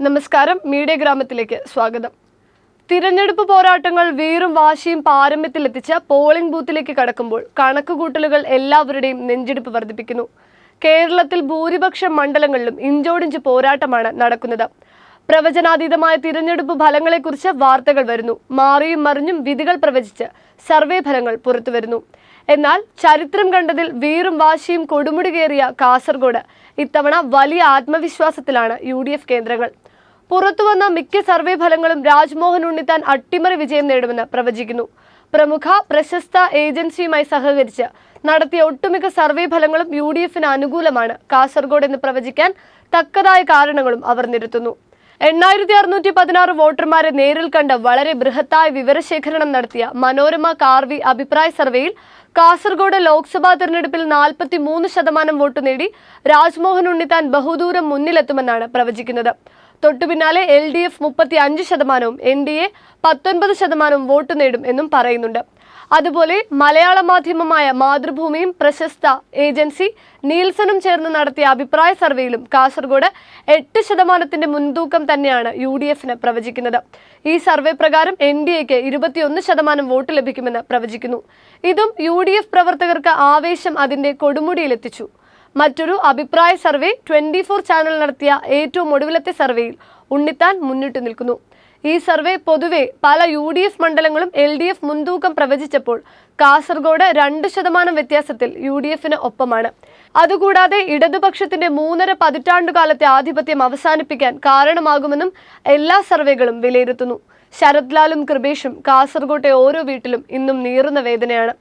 നമസ്കാരം മീഡിയ ഗ്രാമത്തിലേക്ക് സ്വാഗതം. തിരഞ്ഞെടുപ്പ് പോരാട്ടങ്ങൾ വീറും വാശിയും പാരമ്യത്തിലെത്തിച്ച പോളിംഗ് ബൂത്തിലേക്ക് കടക്കുമ്പോൾ കണക്കുകൂട്ടലുകൾ എല്ലാവരുടെയും നെഞ്ചെടുപ്പ് വർദ്ധിപ്പിക്കുന്നു. കേരളത്തിൽ ഭൂരിപക്ഷം മണ്ഡലങ്ങളിലും ഇഞ്ചോടിഞ്ച് പോരാട്ടമാണ് നടക്കുന്നത്. പ്രവചനാതീതമായ തിരഞ്ഞെടുപ്പ് ഫലങ്ങളെക്കുറിച്ച് വാർത്തകൾ വരുന്നു. മാറിയും മറിഞ്ഞും വിധികൾ പ്രവചിച്ച് സർവേ ഫലങ്ങൾ പുറത്തുവരുന്നു എന്നാൽ ചരിത്രം കണ്ടതിൽ വീറും വാശിയും കൊടുമുടി കയറിയ കാസർഗോഡ് ഇത്തവണ വലിയ ആത്മവിശ്വാസത്തിലാണ് യു കേന്ദ്രങ്ങൾ. പുറത്തുവന്ന മിക്ക സർവേ ഫലങ്ങളും രാജ്മോഹൻ ഉണ്ണിത്താൻ അട്ടിമറി വിജയം നേടുമെന്ന് പ്രവചിക്കുന്നു. പ്രമുഖ പ്രശസ്ത ഏജൻസിയുമായി സഹകരിച്ച് നടത്തിയ ഒട്ടുമിക്ക സർവേ ഫലങ്ങളും യു ഡി എഫിന് അനുകൂലമാണ്. കാസർഗോഡ് എന്ന് പ്രവചിക്കാൻ തക്കതായ കാരണങ്ങളും അവർ നിരത്തുന്നു. എണ്ണായിരത്തി അറുന്നൂറ്റി പതിനാറ് വോട്ടർമാരെ നേരിൽ കണ്ട് വളരെ ബൃഹത്തായ വിവരശേഖരണം നടത്തിയ മനോരമ കാർവി അഭിപ്രായ സർവേയിൽ കാസർഗോഡ് ലോക്സഭാ തെരഞ്ഞെടുപ്പിൽ നാൽപ്പത്തി മൂന്ന് ശതമാനം വോട്ട് നേടി രാജ്മോഹൻ ഉണ്ണിത്താൻ ബഹുദൂരം മുന്നിലെത്തുമെന്നാണ് പ്രവചിക്കുന്നത്. തൊട്ടുപിന്നാലെ എൽ ഡി എഫ് മുപ്പത്തി അഞ്ച് ശതമാനവും എൻ ഡി എ പത്തൊൻപത് ശതമാനവും വോട്ട് നേടും എന്നും പറയുന്നുണ്ട്. അതുപോലെ മലയാള മാധ്യമമായ മാതൃഭൂമിയും പ്രശസ്ത ഏജൻസി നീൽസണും ചേർന്ന് നടത്തിയ അഭിപ്രായ സർവേയിലും കാസർഗോഡ് എട്ട് ശതമാനത്തിന്റെ മുൻതൂക്കം തന്നെയാണ് യു ഡി എഫിന് പ്രവചിക്കുന്നത്. ഈ സർവേ പ്രകാരം എൻ ഡി എക്ക് ഇരുപത്തിയൊന്ന് ശതമാനം വോട്ട് ലഭിക്കുമെന്ന് പ്രവചിക്കുന്നു. ഇതും യു ഡി എഫ് പ്രവർത്തകർക്ക് ആവേശം അതിന്റെ കൊടുമുടിയിലെത്തിച്ചു. മറ്റൊരു അഭിപ്രായ സർവേ ട്വന്റി ഫോർ ചാനൽ നടത്തിയ ഏറ്റവും ഒടുവിലത്തെ സർവേയിൽ ഉണ്ണിത്താൻ മുന്നിട്ട് നിൽക്കുന്നു. ഈ സർവേ പൊതുവെ പല യു ഡി എഫ് മണ്ഡലങ്ങളും എൽ ഡി എഫ് മുൻതൂക്കം പ്രവചിച്ചപ്പോൾ കാസർഗോഡ് രണ്ട് ശതമാനം വ്യത്യാസത്തിൽ യു ഡി എഫിന് ഒപ്പമാണ്. അതുകൂടാതെ ഇടതുപക്ഷത്തിന്റെ മൂന്നര പതിറ്റാണ്ടുകാലത്തെ ആധിപത്യം അവസാനിപ്പിക്കാൻ കാരണമാകുമെന്നും എല്ലാ സർവേകളും വിലയിരുത്തുന്നു. ശരത്ലാലും കൃപേഷും കാസർഗോട്ടെ ഓരോ വീട്ടിലും ഇന്നും നീറുന്ന വേദനയാണ്.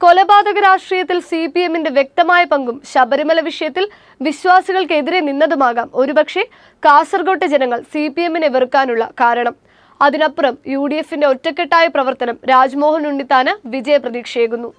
കൊലപാതക രാഷ്ട്രീയത്തിൽ സി പി എമ്മിന്റെ വ്യക്തമായ പങ്കും ശബരിമല വിഷയത്തിൽ വിശ്വാസികൾക്കെതിരെ നിന്നതുമാകാം. ഒരുപക്ഷെ കാസർഗോട്ടെ ജനങ്ങൾ സി പി എമ്മിനെ വെറുക്കാനുള്ള കാരണം. അതിനപ്പുറം യു ഡി എഫിന്റെ ഒറ്റക്കെട്ടായ പ്രവർത്തനം രാജ്മോഹൻ ഉണ്ണിത്താന് വിജയപ്രതീക്ഷയേകുന്നു.